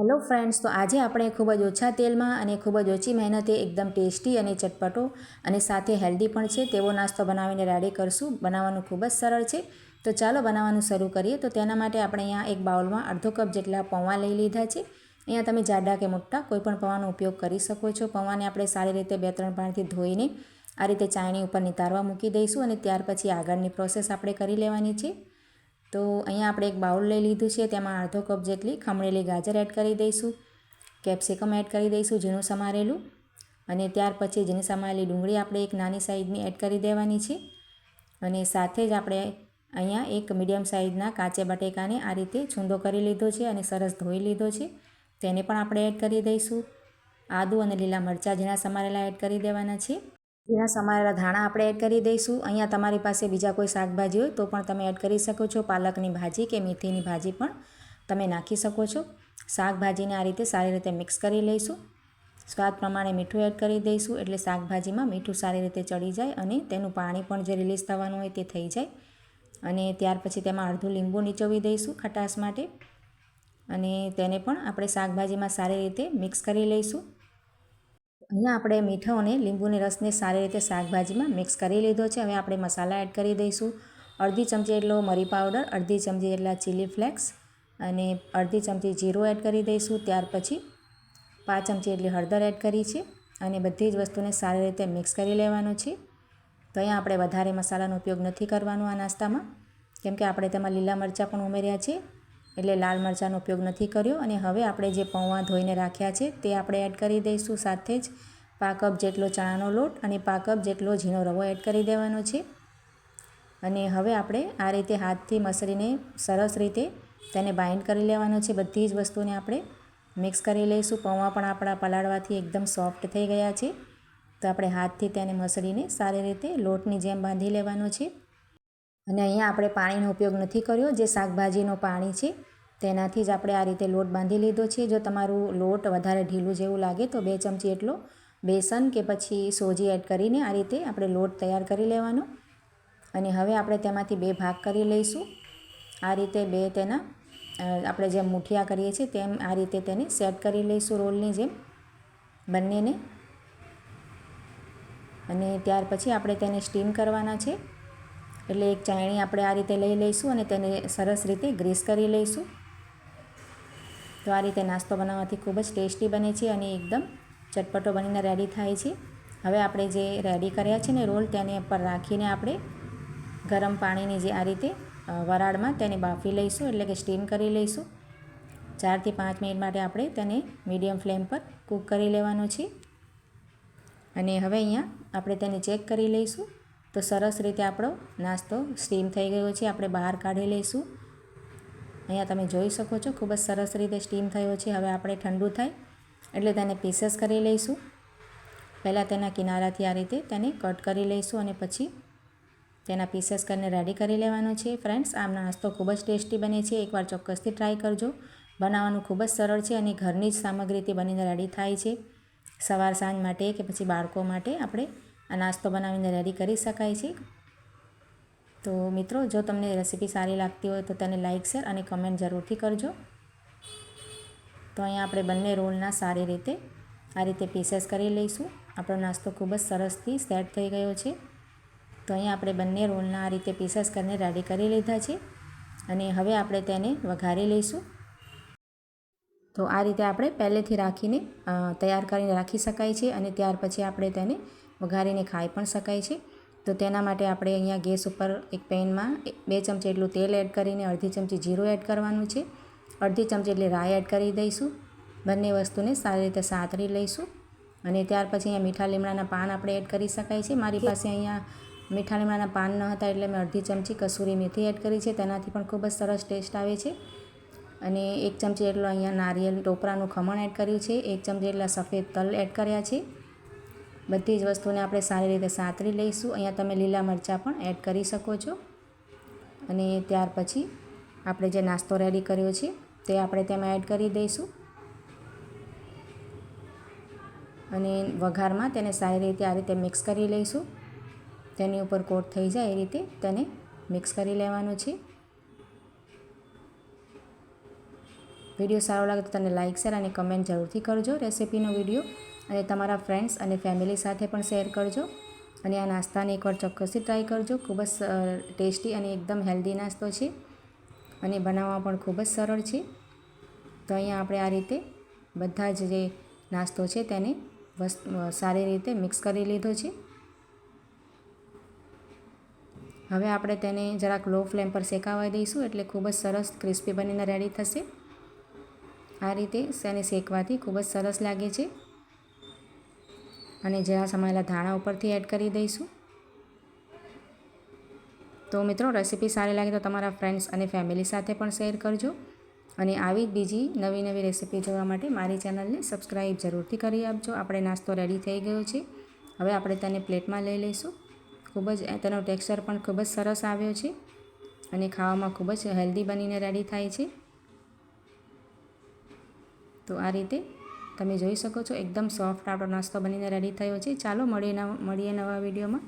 Hello friends તો આજે આપણે ખૂબ જ ઓછા તેલમાં અને ખૂબ જ ઓછી મહેનતે એકદમ ટેસ્ટી અને ચટપટો અને સાથે હેલ્ધી પણ છે, તેવો નાસ્તો બનાવીને રેડી કરશું. બનાવવાનું ખૂબ જ સરળ છે. તો ચાલો બનાવવાનું શરૂ કરીએ. તો તેના માટે આપણે અહીંયા એક બાઉલમાં અડધો કપ જેટલા પૌવા લઈ લીધા છે. અહીંયા તમે જાડા કે મોટા કોઈપણ પૌવાનો ઉપયોગ કરી શકો છો. પૌવાને આપણે સારી રીતે બે ત્રણ પાણીથી ધોઈને આ રીતે ચાયણી ઉપર નિતારવા મૂકી દઈશું અને ત્યાર પછી આગળની પ્રોસેસ આપણે કરી લેવાની છે. તો અહીંયા આપણે એક બાઉલ લઈ લીધું છે, તેમાં અડધો કપ જેટલી ખમણેલી ગાજર એડ કરી દઈશું, કેપ્સિકમ એડ કરી દઈશું ઝીણું સમારેલું, અને ત્યાર પછી ઝીણી સમારેલી ડુંગળી આપણે એક નાની સાઈઝની એડ કરી દેવાની છે, અને સાથે જ આપણે અહીંયા એક મીડિયમ સાઇઝના કાચે બટેકાને આ રીતે છૂંદો કરી લીધો છે અને સરસ ધોઈ લીધો છે, તેને પણ આપણે એડ કરી દઈશું. આદું અને લીલા મરચાં ઝીણા સમારેલા એડ કરી દેવાના છે. ઝીણા સમારેલા ધાણા આપણે એડ કરી દઈશું. અહીંયા તમારી પાસે બીજા કોઈ શાકભાજી હોય તો પણ તમે એડ કરી શકો છો. પાલકની ભાજી કે મેથીની ભાજી પણ તમે નાખી શકો છો. શાકભાજીને આ રીતે સારી રીતે મિક્સ કરી લઈશું. સ્વાદ પ્રમાણે મીઠું એડ કરી દઈશું એટલે શાકભાજીમાં મીઠું સારી રીતે ચડી જાય અને તેનું પાણી પણ જે રિલીઝ થવાનું હોય તે થઈ જાય. અને ત્યાર પછી તેમાં અડધું લીંબુ નીચોવી દઈશું ખટાશ માટે. અને તેને પણ આપણે શાકભાજીમાં સારી રીતે મિક્સ કરી લઈશું. અહીંયા આપણે મીઠો અને લીંબુની રસને સારી રીતે શાકભાજીમાં મિક્સ કરી લીધો છે. હવે આપણે મસાલા એડ કરી દઈશું. અડધી ચમચી એટલો મરી પાવડર, અડધી ચમચી જેટલા ચીલી ફ્લેક્સ અને અડધી ચમચી જીરું એડ કરી દઈશું. ત્યાર પછી પાંચ ચમચી એટલી હળદર એડ કરી છે અને બધી જ વસ્તુને સારી રીતે મિક્સ કરી લેવાનું છે. તો અહીંયા આપણે વધારે મસાલાનો ઉપયોગ નથી કરવાનો આ નાસ્તામાં. કેમ કે આપણે તેમાં લીલા મરચાં પણ ઉમેર્યા છે. એટલે લાલ મરચાંનો ઉપયોગ નથી કર્યો અને હવે આપણે જે પૌવા ધોઈને રાખ્યા છે તે આપણે એડ કરી દઈશું સાથે જ. પા કપ જેટલો ચણાનો લોટ અને પા કપ જેટલો ઝીણો રવો એડ કરી દેવાનો છે. અને હવે આપણે આ રીતે હાથથી મસળીને સરસ રીતે તેને બાઇન્ડ કરી લેવાનો છે. બધી જ વસ્તુને આપણે મિક્સ કરી લઈશું. પૌવા પણ આપણા પલાળવાથી એકદમ સોફ્ટ થઈ ગયા છે. તો આપણે હાથથી તેને મસળીને સારી રીતે લોટની જેમ બાંધી લેવાનો છે. અને અહીંયા આપણે પાણીનો ઉપયોગ નથી કર્યો. જે શાકભાજીનું પાણી છે તેનાથી જ આપણે આ રીતે લોટ બાંધી લીધો છે. જો તમારું લોટ વધારે ઢીલું જેવું લાગે તો બે ચમચી એટલો બેસન કે પછી સોજી એડ કરીને આ રીતે આપણે લોટ તૈયાર કરી લેવાનો. અને હવે આપણે તેમાંથી બે ભાગ કરી લઈશું. આ રીતે બે તેના આપણે જેમ મુઠિયા કરીએ છીએ તેમ આ રીતે તેને સેટ કરી લઈશું રોલની જેમ બંનેને. અને ત્યાર પછી આપણે તેને સ્ટીમ કરવાના છે. એટલે એક ચાયણી આપણે આ રીતે લઈ લઈશું અને તેને સરસ રીતે ગ્રીસ કરી લઈશું. તો આ રીતે નાસ્તો બનાવવાથી ખૂબ જ ટેસ્ટી બને છે અને એકદમ ચટપટો બનીને રેડી થાય છે. હવે આપણે જે રેડી કર્યા છે ને રોલ તેને ઉપર રાખીને આપણે ગરમ પાણીની જે આ રીતે વરાળમાં તેને બાફી લઈશું એટલે કે સ્ટીમ કરી લઈશું. ચારથી પાંચ મિનિટ માટે આપણે તેને મીડિયમ ફ્લેમ પર કૂક કરી લેવાનું છે. અને હવે અહીંયા આપણે તેને ચેક કરી લઈશું. તો સરસ રીતે આપણો નાસ્તો સ્ટીમ થઈ ગયો છે. આપણે બહાર કાઢી લઈશું. અહીંયા તમે જોઈ શકો છો, ખૂબ જ સરસ રીતે સ્ટીમ થયો છે. હવે આપણે ઠંડુ થાય એટલે તેને પીસેસ કરી લઈશું. પહેલાં તેના કિનારાથી આ રીતે તેને કટ કરી લઈશું અને પછી તેના પીસેસ કરીને રેડી કરી લેવાનો છે. ફ્રેન્ડ્સ આ નાસ્તો ખૂબ જ ટેસ્ટી બને છે. એકવાર ચોક્કસથી ટ્રાય કરજો. બનાવવાનું ખૂબ જ સરળ છે અને ઘરની જ સામગ્રીથી બનીને રેડી થાય છે. સવાર સાંજ માટે કે પછી બાળકો માટે આપણે આ નાસ્તો બનાવીને રેડી કરી શકાય છે. તો મિત્રો, જો તમને રેસીપી સારી લાગતી હોય તો તેને લાઇક શેર અને કમેન્ટ જરૂરથી કરજો. તો અહીંયા આપણે બંને રોલના સારી રીતે, આ રીતે પીસેસ કરી લઈશું. આપણો નાસ્તો ખૂબ જ સરસથી સેટ થઈ ગયો છે. તો અહીંયા આપણે બંને રોલના આ રીતે પીસેસ કરીને રેડી કરી લીધા છે. અને હવે આપણે તેને વઘારી લઈશું. તો આ રીતે આપણે પહેલેથી રાખીને તૈયાર કરીને રાખી શકાય છે અને ત્યાર પછી આપણે તેને વઘારીને ખાઈ પણ શકાય છે. તો તેના માટે આપણે અહીંયા ગેસ ઉપર એક પેનમાં બે ચમચી એટલું તેલ એડ કરીને અડધી ચમચી જીરું એડ કરવાનું છે. અડધી ચમચી એટલી રાઈ એડ કરી દઈશું. બંને વસ્તુને સારી રીતે સાતરી લઈશું અને ત્યાર પછી અહીંયા મીઠા લીમડાના પાન આપણે એડ કરી શકાય છે. મારી પાસે અહીંયા મીઠા લીમડાના પાન ન હતા એટલે મેં અડધી ચમચી કસૂરી મેથી એડ કરી છે. તેનાથી પણ ખૂબ જ સરસ ટેસ્ટ આવે છે. અને એક ચમચી એટલો અહીંયા નારિયેલ ટોપરાનું ખમણ એડ કર્યું છે. એક ચમચી એટલા સફેદ તલ એડ કર્યા છે. બધી જ વસ્તુને આપણે સારી રીતે સાતરી લઈશું. અહીંયા તમે લીલા મરચાં પણ એડ કરી શકો છો. અને ત્યાર પછી આપણે જે નાસ્તો રેડી કર્યો છે, તે આપણે તેમાં એડ કરી દઈશું. અને વઘારમાં તેને સારી રીતે આ રીતે મિક્સ કરી લઈશું. તેની ઉપર કોટ થઈ જાય એ રીતે તેને મિક્સ કરી લેવાનું છે. વીડિયો સારો લાગે તો તને લાઇક શેર અને કમેન્ટ જરૂરથી કરજો. રેસીપીનો વીડિયો અને તમારા ફ્રેન્ડ્સ અને ફેમિલી સાથે પણ શેર કરજો. અને આ નાસ્તાને એકવાર ચોક્કસથી ટ્રાય કરજો. ખૂબ જ ટેસ્ટી અને એકદમ હેલ્ધી નાસ્તો છે. અને બનાવવા પણ ખૂબ જ સરળ છે. તો અહીંયા આપણે આ રીતે બધા જ જે નાસ્તો છે તેને સારી રીતે મિક્સ કરી લીધો છે. હવે આપણે તેને જરાક લો ફ્લેમ પર શેકાવા દઈશું એટલે ખૂબ જ સરસ ક્રિસ્પી બનીને રેડી થશે. આ રીતે તેને શેકવાથી ખૂબ જ સરસ લાગે છે. અને જરા સમાયેલા ધાણા ઉપરથી એડ કરી દઈશું. તો મિત્રો રેસીપી સારી લાગે તો તમારા ફ્રેન્ડ્સ અને ફેમિલી સાથે પણ શેર કરજો. અને આવી જ બીજી નવી નવી રેસીપી જોવા માટે મારી ચેનલને સબસ્ક્રાઈબ જરૂરથી કરી આપજો. આપણે નાસ્તો રેડી થઈ ગયો છે. હવે આપણે તેને પ્લેટમાં લઈ લઈશું. ખૂબ જ તેનો ટેક્સચર પણ ખૂબ જ સરસ આવ્યો છે અને ખાવામાં ખૂબ જ હેલ્ધી બનીને રેડી થાય છે. તો આ રીતે તમે જોઈ શકો છો. એકદમ સોફ્ટ આપણો નાસ્તો બનીને રેડી થયો છે. ચાલો મળીએ મળીએ નવા વિડીયોમાં.